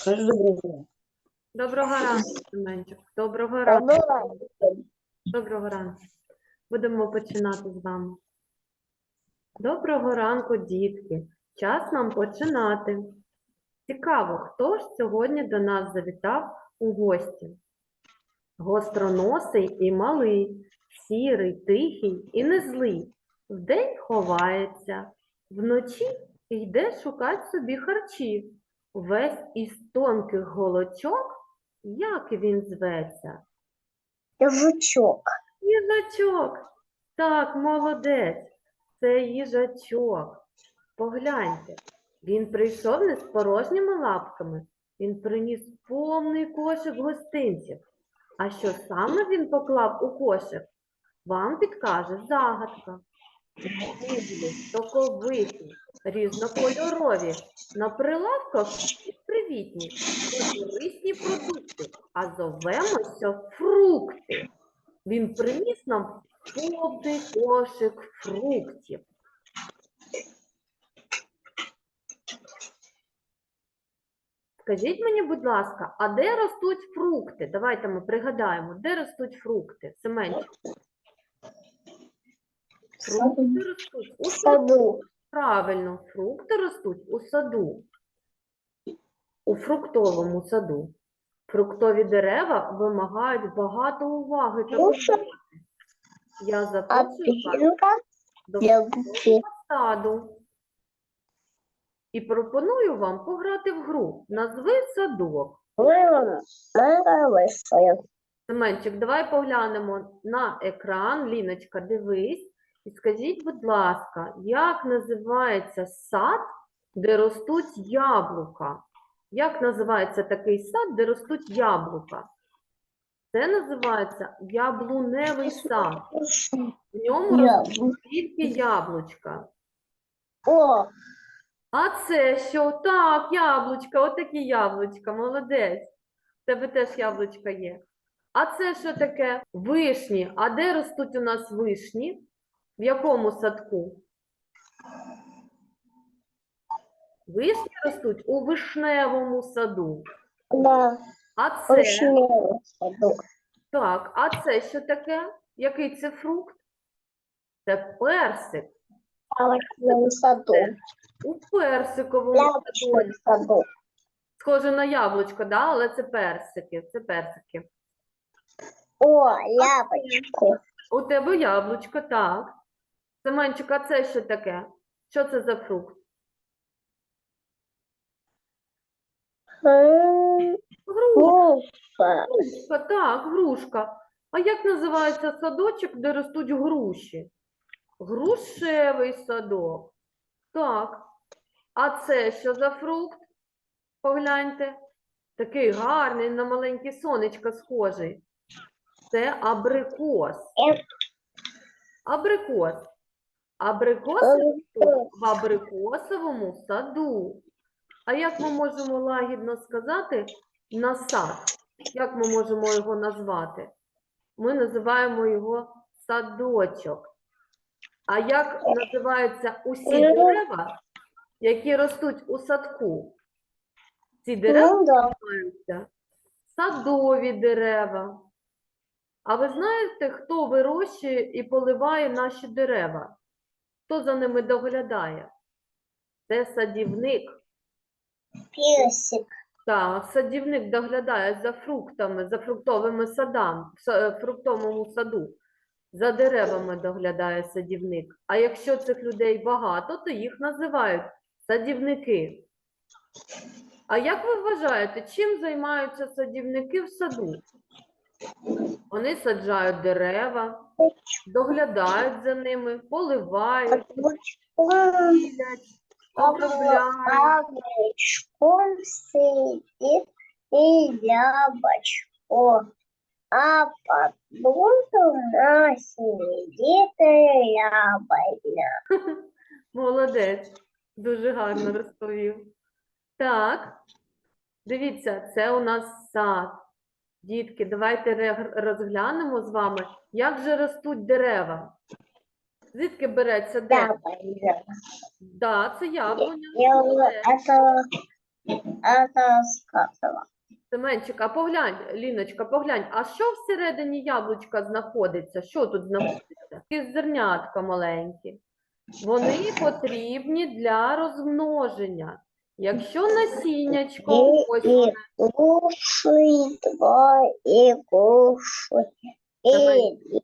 Скажи доброго. Доброго ранку, Семенчик. Доброго ранку. Доброго ранку. Будемо починати з вами. Доброго ранку, дітки. Час нам починати. Цікаво, хто ж сьогодні до нас завітав у гості? Гостроносий і малий, сірий, тихий і не злий. Вдень ховається, вночі йде шукать собі харчів. Весь із тонких голочок, як він зветься? Жучок. Їжачок. Так, молодець. Це їжачок. Погляньте, він прийшов не з порожніми лапками, він приніс повний кошик гостинців. А що саме він поклав у кошик? Вам підкаже загадка. Соковиті, різнокольорові, на прилавках і привітні, корисні продукти, а зовемося фрукти. Він приніс нам повний кошик фруктів. Скажіть мені, будь ласка, а де ростуть фрукти? Давайте ми пригадаємо, де ростуть фрукти? Семенчик. Фрукти ростуть у саду. Правильно, фрукти ростуть у саду. У фруктовому саду. Фруктові дерева вимагають багато уваги та Груша. Я запрошую вас до саду. І пропоную вам пограти в гру. Назви садок. Семенчик, давай поглянемо на екран. Ліночка, дивись. І скажіть, будь ласка, як називається сад, де ростуть яблука? Як називається такий сад, де ростуть яблука? Це називається яблуневий сад. В ньому ростуть тільки яблучка. О, А це що? Так, яблучка, отакі яблучка, молодець. В тебе теж яблучка є. А це що таке? Вишні. А де ростуть у нас вишні? В якому садку? Вишні ростуть у вишневому саду. да. А це, Вишневый саду. так, а це що таке? Який це фрукт? Це персик. Яблочный саду. У персиковому саду. Яблочный саду. Схоже на яблучко, да? але це персики. Це персики. О, яблочко. У тебе яблучко, так. Семенчик, а це що таке? Що це за фрукт? Грушка, грушка, так, грушка. А як називається садочок, де ростуть груші? Грушевий садок. Так. А це що за фрукт? Погляньте. Такий гарний, на маленьке сонечко схожий. Це абрикос. Е. Абрикос. Абрикос ростуть в абрикосовому саду. А як ми можемо лагідно сказати на сад? Як ми можемо його назвати? Ми називаємо його садочок. А як називаються усі дерева, які ростуть у садку? Ці дерева Ну називаються садові дерева. А ви знаєте, хто вирощує і поливає наші дерева? Хто за ними доглядає? Це садівник. Персик. Так, садівник доглядає за фруктами, за фруктовими садами, в е, фруктовому саду. За деревами доглядає садівник. А якщо цих людей багато, то їх називають садівники. А як ви вважаєте, чим займаються садівники в саду? Вони саджають дерева, доглядають за ними, поливають, сілять, обробляють. сидит и яблочко. А под бунтом на сидит яблоня. Молодець, дуже гарно розповів. Так, дивіться, це у нас сад. Дітки, давайте ре- розглянемо з вами, як же ростуть дерева. Звідки береться дерево? Яблоня. Да, це яблуня. Я- молодець. Это Это рассказывала. Семенчик, а поглянь, Ліночка, поглянь, а що всередині яблучка знаходиться? Що тут знаходиться? Ті зернятка маленькі. Вони потрібні для розмноження. Якщо насіннячко, И, ось воно, кушай, два, и кушай. И, Давай. и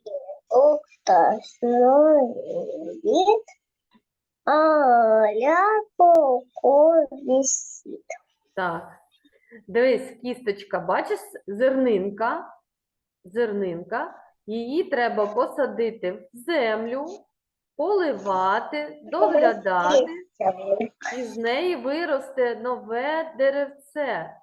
доктор снует, а ляпку висит. Так. Дивись, кісточка, бачиш, зернинка, зернинка, її треба посадити в землю, поливати, доглядати, і з неї виросте нове деревце.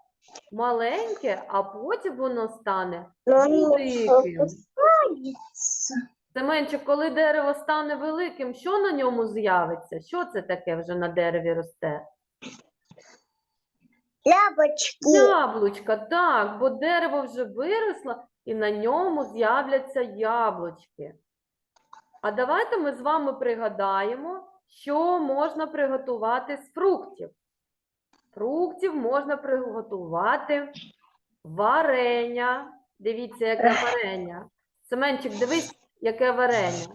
Маленьке, а потім воно стане великим. опускается. Семенчик, коли дерево стане великим, що на ньому з'явиться? Що це таке вже на дереві росте? Ляпочки. Яблучка, так, бо дерево вже виросло і на ньому з'являться яблучки. А давайте ми з вами пригадаємо, що можна приготувати з фруктів. Фруктів можна приготувати варення. Дивіться, яке варення. Семенчик, дивись, яке варення.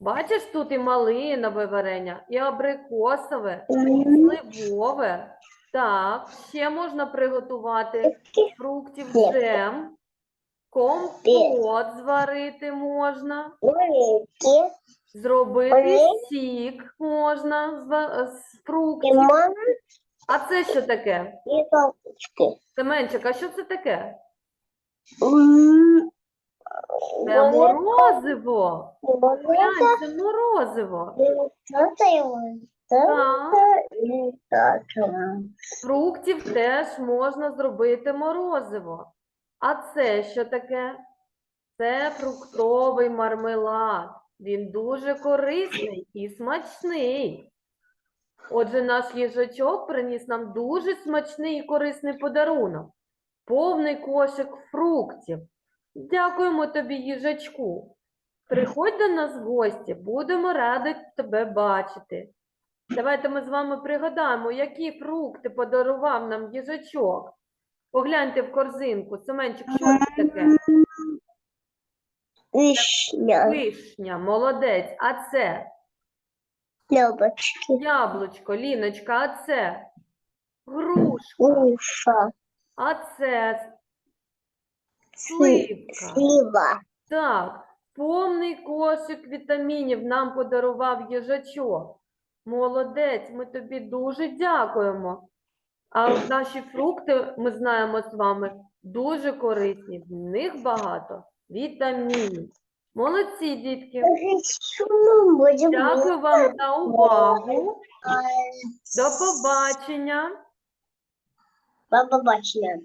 Бачиш, тут і малинове варення, і абрикосове, і сливове. Так, ще можна приготувати фруктів джем, компот зварити можна. зробити Ой. сік можна з, ва- з фруктів. Лимон А це що таке? и палочки. Семенчик, а що це таке? М, Це вот морозиво. вот Глянь, це морозиво. это его, Так. это и это. З фруктів теж можна зробити морозиво. А це що таке? Це фруктовий мармелад. Він дуже корисний і смачний. Отже, наш їжачок приніс нам дуже смачний і корисний подарунок. Повний кошик фруктів. Дякуємо тобі, їжачку. Приходь до нас в гості, будемо раді тебе бачити. Давайте ми з вами пригадаємо, які фрукти подарував нам їжачок. Погляньте в корзинку. Семенчик, що це таке? Вишня. Вишня, молодець. А це Яблочки. яблучко, Ліночка, а це грушка, Груша. а це сливка. Слива. Так, повний кошик вітамінів нам подарував їжачок. Молодець, ми тобі дуже дякуємо. А наші фрукти, ми знаємо з вами, дуже корисні. В них багато вітамінів. Молодці, дітки. Дякую вам за увагу. До побачення. До побачення.